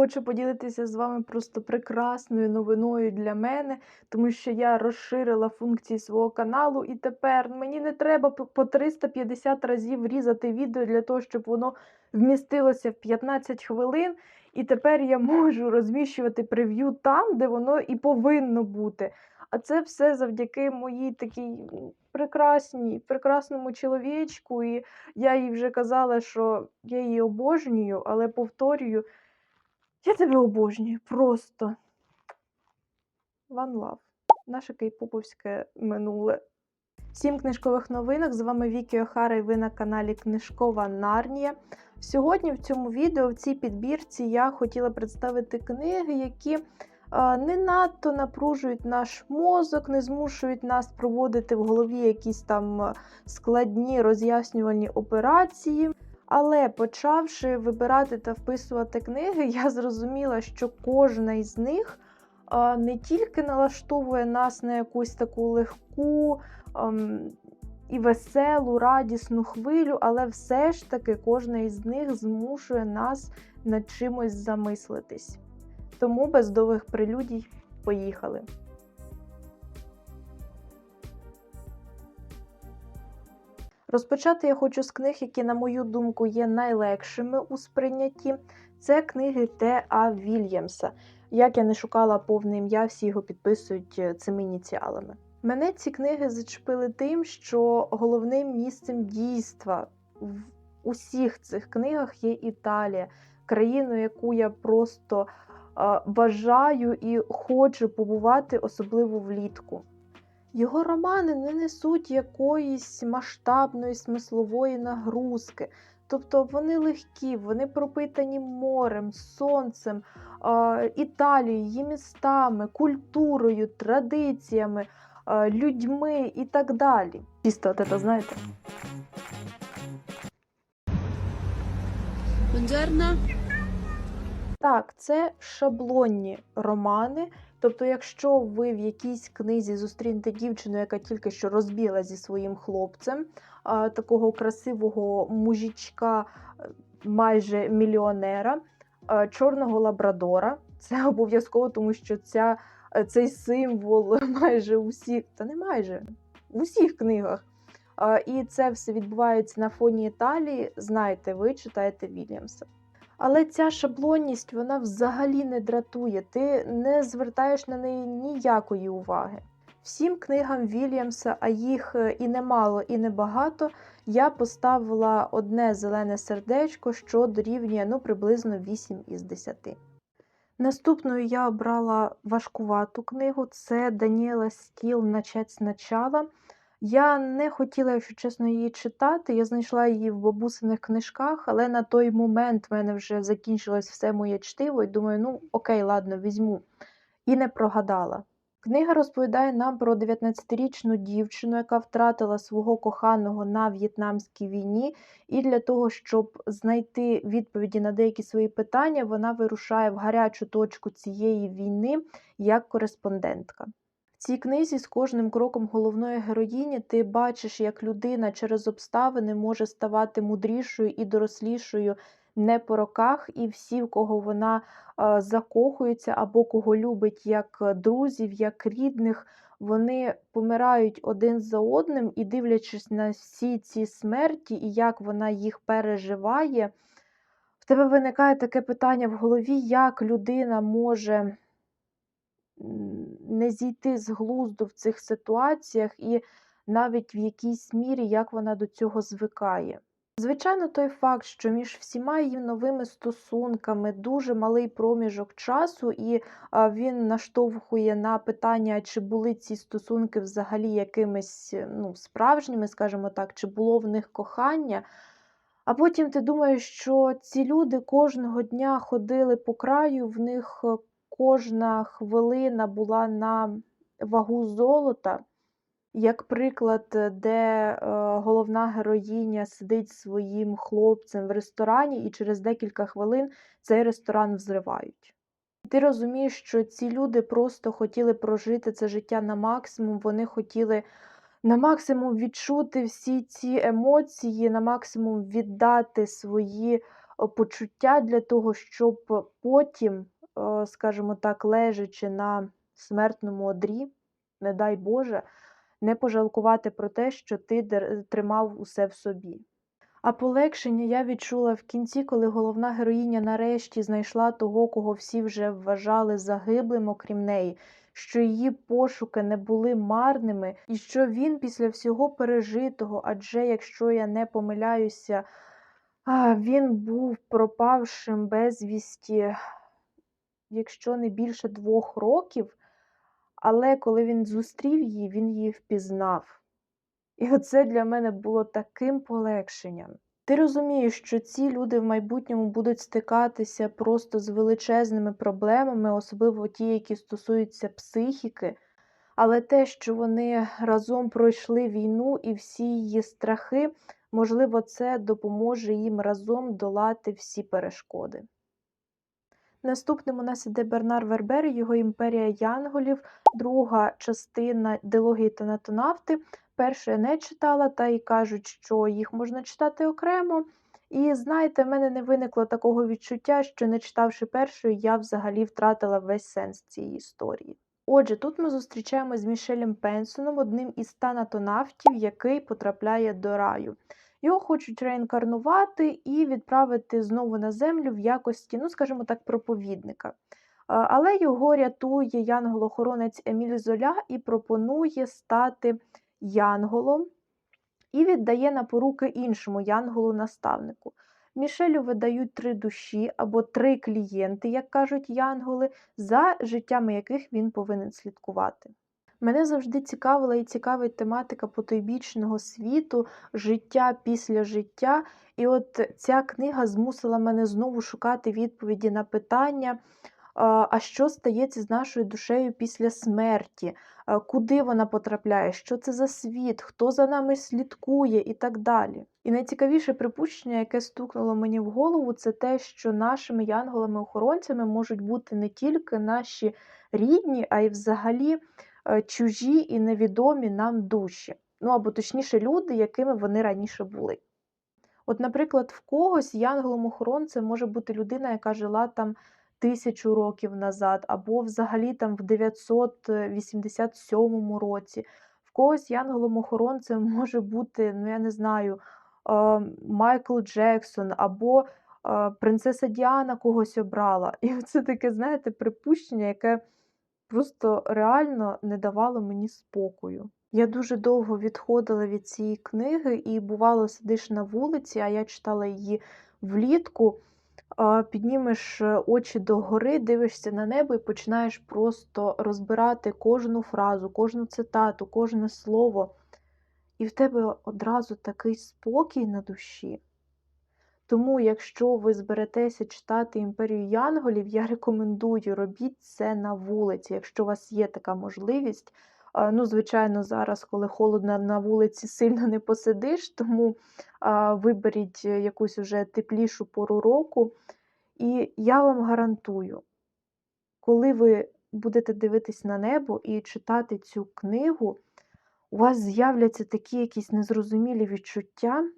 Хочу поділитися з вами просто прекрасною новиною для мене, тому що я розширила функції свого каналу, і тепер мені не треба по 350 разів різати відео для того, щоб воно вмістилося в 15 хвилин. І тепер я можу розміщувати прев'ю там, де воно і повинно бути. А це все завдяки моїй такій прекрасній, прекрасному чоловічку. І я їй вже казала, що я її обожнюю, але повторюю, я тебе обожнюю просто. One love. Наше кейпоповське минуле. Сім книжкових новинок. З вами Вікі Охара і ви на каналі Книжкова Нарнія. Сьогодні в цьому відео, в цій підбірці, я хотіла представити книги, які а, не надто напружують наш мозок, не змушують нас проводити в голові якісь там складні роз'яснювальні операції. Але почавши вибирати та вписувати книги, я зрозуміла, що кожна із них не тільки налаштовує нас на якусь таку легку ем, і веселу, радісну хвилю, але все ж таки кожна із них змушує нас над чимось замислитись. Тому без довгих прелюдій поїхали. Розпочати я хочу з книг, які, на мою думку, є найлегшими у сприйнятті. Це книги Т. А. Вільямса. Як я не шукала повне ім'я, всі його підписують е, цими ініціалами. Мене ці книги зачепили тим, що головним місцем дійства в усіх цих книгах є Італія, країну, яку я просто е, бажаю і хочу побувати, особливо влітку. Його романи не несуть якоїсь масштабної смислової нагрузки. Тобто вони легкі, вони пропитані морем, сонцем, Італією, її містами, культурою, традиціями, людьми і так далі. Чисто от це знаєте. Так, це шаблонні романи. Тобто, якщо ви в якійсь книзі зустрінете дівчину, яка тільки що розбіла зі своїм хлопцем, такого красивого мужичка, е, майже мільйонера, чорного лабрадора, це обов'язково, тому що ця, е, цей символ майже усіх, та не майже в усіх книгах. І це все відбувається на фоні Італії. Знаєте, ви читаєте Вільямса. Але ця шаблонність вона взагалі не дратує, ти не звертаєш на неї ніякої уваги. Всім книгам Вільямса, а їх е, і немало, і небагато, я поставила одне зелене сердечко, що дорівнює ну, приблизно 8 із 10. Наступною я обрала важкувату книгу це Даніела Стіл «Начать спочатку». Я не хотіла, якщо чесно, її читати. Я знайшла її в бабусиних книжках, але на той момент в мене вже закінчилось все моє чтиво, і думаю, ну окей, ладно, візьму. І не прогадала. Книга розповідає нам про 19-річну дівчину, яка втратила свого коханого на В'єтнамській війні, і для того, щоб знайти відповіді на деякі свої питання, вона вирушає в гарячу точку цієї війни як кореспондентка. Цій книзі з кожним кроком головної героїні ти бачиш, як людина через обставини може ставати мудрішою і дорослішою не по роках, і всі, в кого вона е, закохується або кого любить як друзів, як рідних, вони помирають один за одним і, дивлячись на всі ці смерті і як вона їх переживає, в тебе виникає таке питання в голові, як людина може не зійти з глузду в цих ситуаціях, і навіть в якійсь мірі як вона до цього звикає. Звичайно, той факт, що між всіма її новими стосунками дуже малий проміжок часу, і він наштовхує на питання, чи були ці стосунки взагалі якимись ну, справжніми, скажімо так, чи було в них кохання. А потім ти думаєш, що ці люди кожного дня ходили по краю, в них е, кожна хвилина була на вагу золота. Як приклад, де е, головна героїня сидить своїм хлопцем в ресторані, і через декілька хвилин цей ресторан взривають. Ти розумієш, що ці люди просто хотіли прожити це життя на максимум, вони хотіли на максимум відчути всі ці емоції, на максимум віддати свої е, почуття для того, щоб потім, скажімо так, лежачи на смертному одрі, не дай Боже, не пожалкувати про те, що ти тримав усе в собі. А полегшення я відчула в кінці, коли головна героїня нарешті знайшла того, кого всі вже вважали загиблим, окрім неї, що її пошуки не були марними, і що він після всього пережитого, адже якщо я не помиляюся, він був пропавшим безвісті, якщо не більше двох років, але коли він зустрів її, він її впізнав. І оце для мене було таким полегшенням. Ти розумієш, що ці люди в майбутньому будуть стикатися просто з величезними проблемами, особливо ті, які стосуються психіки, але те, що вони разом пройшли війну і всі її страхи, можливо, це допоможе їм разом долати всі перешкоди. Наступним у нас іде Бернар Вербер, його імперія Янголів, друга частина дилогії та натонавти. Першу я не читала, та й кажуть, що їх можна читати окремо. І знаєте, в мене не виникло такого відчуття, що не читавши першої, я взагалі втратила весь сенс цієї історії. Отже, тут ми зустрічаємося з Мішелем Пенсоном, одним із ста натонавтів, який потрапляє до раю. Його хочуть реінкарнувати і відправити знову на землю в якості, ну, скажімо так, проповідника. Але його рятує янгол-охоронець Еміль Золя і пропонує стати янголом і віддає на поруки іншому янголу-наставнику. Мішелю видають три душі або три клієнти, як кажуть янголи, за життями яких він повинен слідкувати. Мене завжди цікавила і цікавить тематика потойбічного світу, життя після життя. І от ця книга змусила мене знову шукати відповіді на питання, а що стається з нашою душею після смерті, куди вона потрапляє, що це за світ, хто за нами слідкує і так далі. І найцікавіше припущення, яке стукнуло мені в голову, це те, що нашими янголами-охоронцями можуть бути не тільки наші рідні, а й взагалі чужі і невідомі нам душі. Ну або точніше, люди, якими вони раніше були. От, наприклад, в когось янголом-охоронцем може бути людина, яка жила там тисячу років назад, або взагалі там в 987 році. В когось янголом-охоронцем може бути, ну я не знаю, е, Майкл Джексон, або е, принцеса Діана когось обрала. І це таке, знаєте, припущення, яке просто реально не давало мені спокою. Я дуже довго відходила від цієї книги, і бувало, сидиш на вулиці, а я читала її влітку. Піднімеш е, очі догори, дивишся на небо і починаєш просто розбирати кожну фразу, кожну цитату, кожне слово. І в тебе одразу такий спокій на душі. Тому, якщо ви зберетеся читати імперію Янголів, я рекомендую робіть це на вулиці, якщо у вас є така можливість. Ну, звичайно, зараз, коли холодно на вулиці, сильно не посидиш, тому виберіть е, якусь уже теплішу пору року. І я вам гарантую, коли ви будете дивитись на небо і читати цю книгу, у вас з'являться такі якісь незрозумілі відчуття,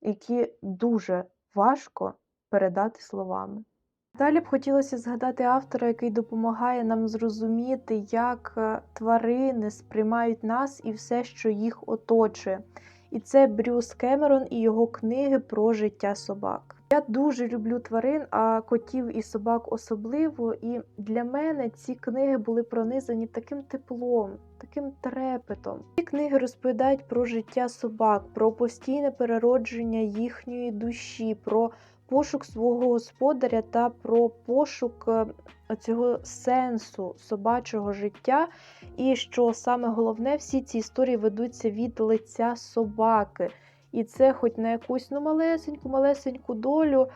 які дуже важко передати словами. Далі б хотілося згадати автора, який допомагає нам зрозуміти, як е, тварини сприймають нас і все, що їх оточує. І це Брюс Кемерон і його книги про життя собак. Я дуже люблю тварин, а котів і собак особливо. І для мене ці книги були пронизані таким теплом, таким трепетом. Ці книги розповідають про життя собак, про постійне переродження їхньої душі, про пошук свого господаря та про пошук е, цього сенсу собачого життя. І що саме головне, всі ці історії ведуться від лиця собаки. І це, хоч на якусь ну, малесеньку, малесеньку долю,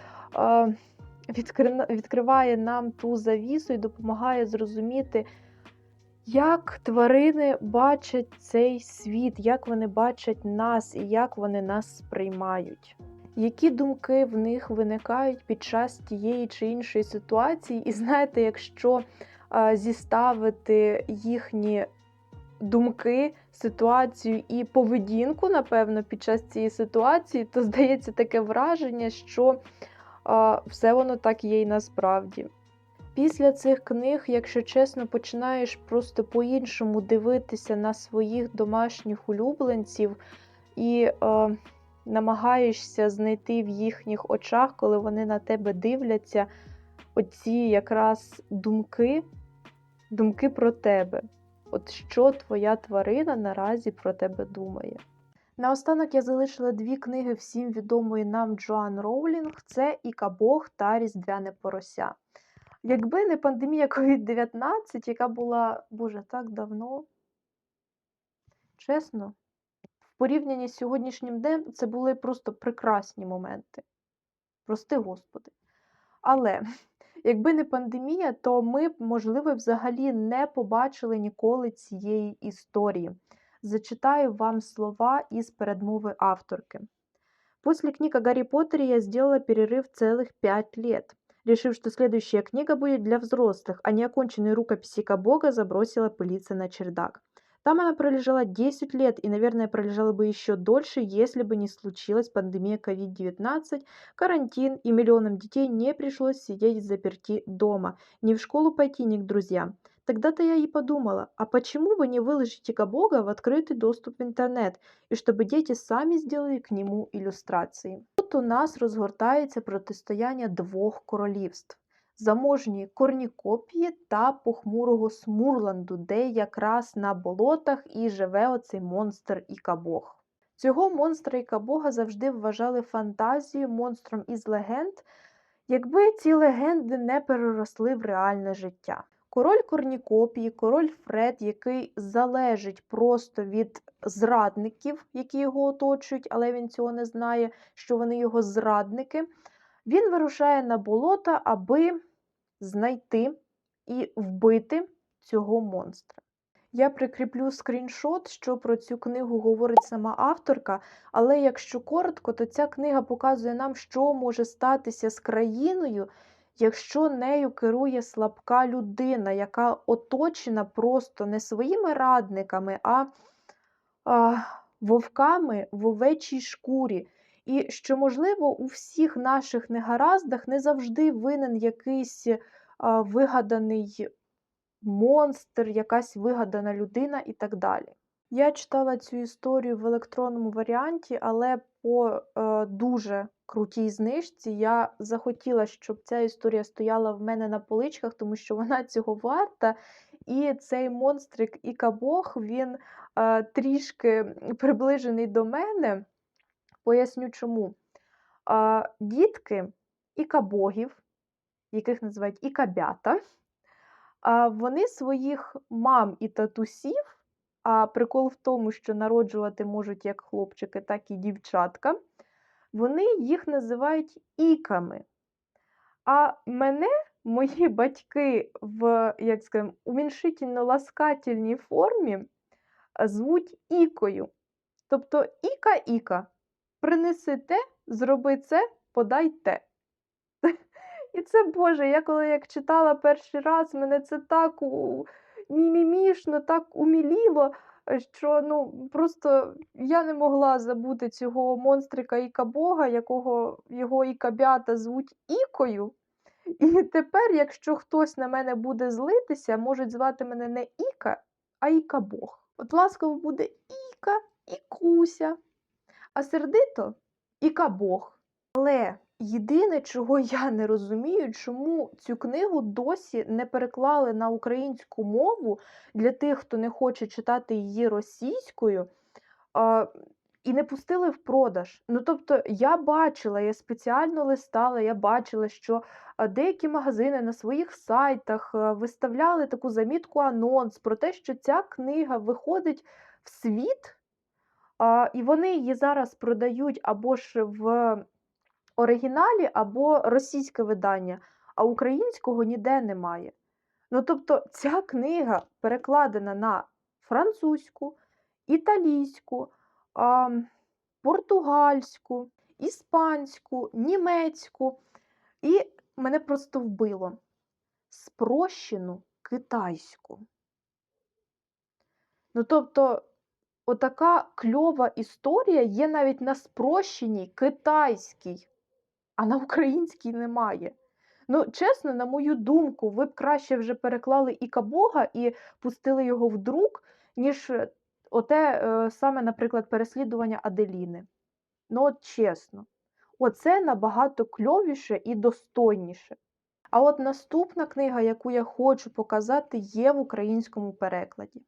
відкри... відкриває нам ту завісу і допомагає зрозуміти, як тварини бачать цей світ, як вони бачать нас і як вони нас сприймають. Які думки в них виникають під час тієї чи іншої ситуації, і знаєте, якщо зіставити їхні думки, ситуацію і поведінку, напевно, під час цієї ситуації, то здається таке враження, що а, все воно так є й насправді. Після цих книг, якщо чесно, починаєш просто по-іншому дивитися на своїх домашніх улюбленців і е, намагаєшся знайти в їхніх очах, коли вони на тебе дивляться, оці якраз думки, думки про тебе. От що твоя тварина наразі про тебе думає. Наостанок я залишила дві книги всім відомої нам Джоан Роулінг: це Іка Бог та Різдвяне порося. Якби не пандемія COVID-19, яка була, боже, так давно. Чесно, в порівнянні з сьогоднішнім днем це були просто прекрасні моменти. Прости Господи. Але якби не пандемія, то ми б, можливо, взагалі не побачили ніколи цієї історії. Зачитаю вам слова из передмовы авторки. После книг о Гарри Поттере я сделала перерыв целых пять лет. Решив, что следующая книга будет для взрослых, а неоконченные рукописи Бога забросила пылиться на чердак. Там она пролежала 10 лет и, наверное, пролежала бы еще дольше, если бы не случилась пандемия COVID-19, карантин, и миллионам детей не пришлось сидеть заперти дома, ни в школу пойти, ни к друзьям. Тогда-то я и подумала, а почему бы не выложить Ика Бога в открытый доступ в интернет, и чтобы дети сами сделали к нему иллюстрации. Тут у нас розгортається протистояння двох королівств заможньої корнікопії та похмурого Смурланду, де якраз на болотах і живе оцей монстр Ікабог. Цього монстра Ікабога завжди вважали фантазією, монстром із легенд, якби ці легенди не переросли в реальне життя. Король корнікопії, король Фред, який залежить просто від зрадників, які його оточують, але він цього не знає, що вони його зрадники. Він вирушає на болота, аби знайти і вбити цього монстра. Я прикріплю скріншот, що про цю книгу говорить сама авторка, але якщо коротко, то ця книга показує нам, що може статися з країною, якщо нею керує слабка людина, яка оточена просто не своїми радниками, а, а вовками в овечій шкурі. І що, можливо, у всіх наших негараздах не завжди винен якийсь а, вигаданий монстр, якась вигадана людина і так далі. Я читала цю історію в електронному варіанті, але по е, дуже крутій знижці я захотіла, щоб ця історія стояла в мене на поличках, тому що вона цього варта. І цей монстрик Ікабог, він е, трішки приближений до мене. Поясню чому. А, Дітки ікабогів, яких називають ікабята, а, вони своїх мам і татусів, а прикол в тому, що народжувати можуть як хлопчики, так і дівчатка, вони їх називають іками. А мене мої батьки в як скажемо, уміншительно-ласкательній формі звуть ікою. Тобто іка-іка. Принеси те, зроби це, подай те. І це, Боже, я коли як читала перший раз, мене це так у... мімімішно, так уміліло, що ну, просто я не могла забути цього монстрика Іка Бога, якого його ікабята звуть Ікою. І тепер, якщо хтось на мене буде злитися, можуть звати мене не Іка, а Іка Бог. От ласково буде Іка, Ікуся. А сердито і кабог. Але єдине, чого я не розумію, чому цю книгу досі не переклали на українську мову для тих, хто не хоче читати її російською, і не пустили в продаж. Ну, тобто, я бачила, я спеціально листала, я бачила, що деякі магазини на своїх сайтах виставляли таку замітку анонс про те, що ця книга виходить в світ. І вони її зараз продають або ж в оригіналі, або російське видання, а українського ніде немає. Ну, тобто, ця книга перекладена на французьку, італійську, португальську, іспанську, німецьку. І мене просто вбило спрощену китайську. Ну, тобто, отака кльова історія є навіть на спрощеній китайській. а на українській немає. Ну, чесно, на мою думку, ви б краще вже переклали Іка Бога і пустили його в друк, ніж е, оте е, саме, наприклад, переслідування Аделіни. Ну, от чесно, оце набагато кльовіше і достойніше. А от наступна книга, яку я хочу показати, є в українському перекладі.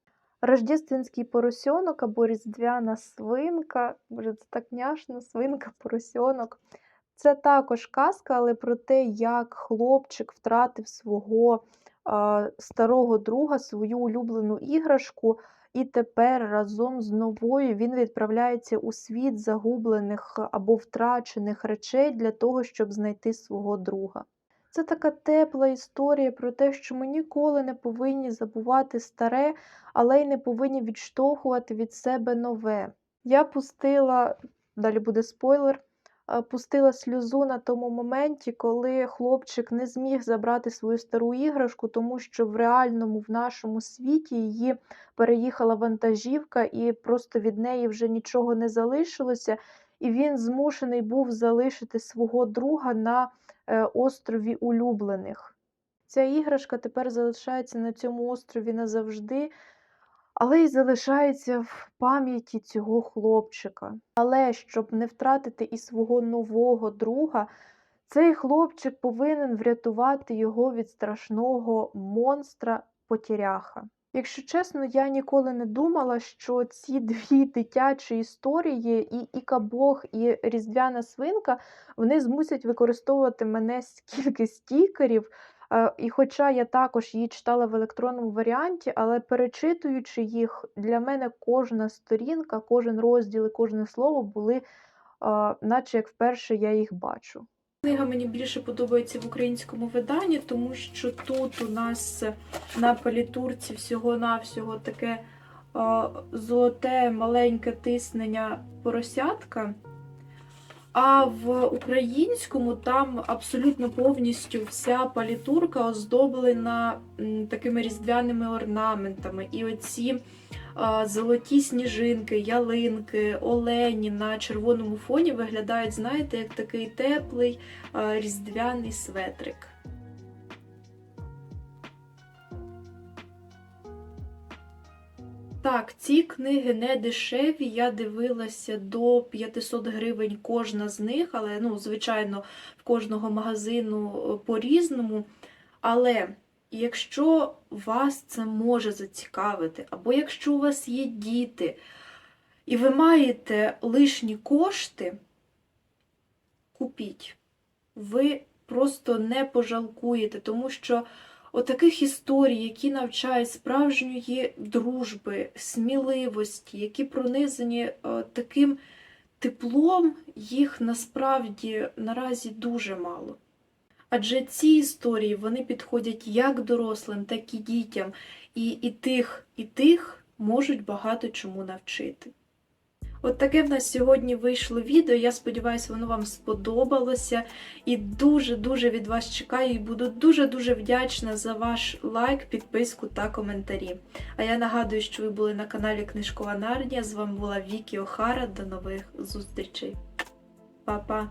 Рождественський поросенок або Різдвяна свинка. Боже, це так няшно, свинка, поросенок. Це також казка, але про те, як хлопчик втратив свого а, старого друга, свою улюблену іграшку, і тепер разом з новою він відправляється у світ загублених або втрачених речей для того, щоб знайти свого друга. Це така тепла історія про те, що ми ніколи не повинні забувати старе, але й не повинні відштовхувати від себе нове. Я пустила, далі буде спойлер, пустила сльозу на тому моменті, коли хлопчик не зміг забрати свою стару іграшку, тому що в реальному, в нашому світі її переїхала вантажівка, і просто від неї вже нічого не залишилося. І він змушений був залишити свого друга на е, острові улюблених. Ця іграшка тепер залишається на цьому острові назавжди, але й залишається в пам'яті цього хлопчика. Але щоб не втратити і свого нового друга, цей хлопчик повинен врятувати його від страшного монстра потіряха. Якщо чесно, я ніколи не думала, що ці дві дитячі історії, і Іка Бог, і Різдвяна свинка, вони змусять використовувати мене скільки стікерів. Е, І хоча я також її читала в електронному варіанті, але перечитуючи їх, для мене кожна сторінка, кожен розділ і кожне слово були, е, наче як вперше я їх бачу. Книга мені більше подобається в українському виданні, тому що тут у нас на палітурці всього-навсього таке золоте маленьке тиснення поросятка. А в українському там абсолютно повністю вся палітурка оздоблена такими різдвяними орнаментами. І оці золоті сніжинки, ялинки, олені на червоному фоні виглядають, знаєте, як такий теплий різдвяний светрик. Так, ці книги не дешеві. Я дивилася до 500 гривень кожна з них, але, ну, звичайно, в кожного магазину е, по-різному. Але якщо вас це може зацікавити, або якщо у вас є діти, і ви маєте лишні кошти, купіть. Ви просто не пожалкуєте, тому що отаких історій, які навчають справжньої дружби, сміливості, які пронизані е, таким теплом, їх насправді наразі дуже мало. Адже ці історії вони підходять як дорослим, так і дітям, і, і тих, і тих можуть багато чому навчити. От таке в нас сьогодні вийшло відео. Я сподіваюся, воно вам сподобалося. І дуже-дуже від вас чекаю і буду дуже-дуже вдячна за ваш лайк, підписку та коментарі. А я нагадую, що ви були на каналі Книжкова Нарнія. З вами була Вікі Охара. До нових зустрічей. Па-па!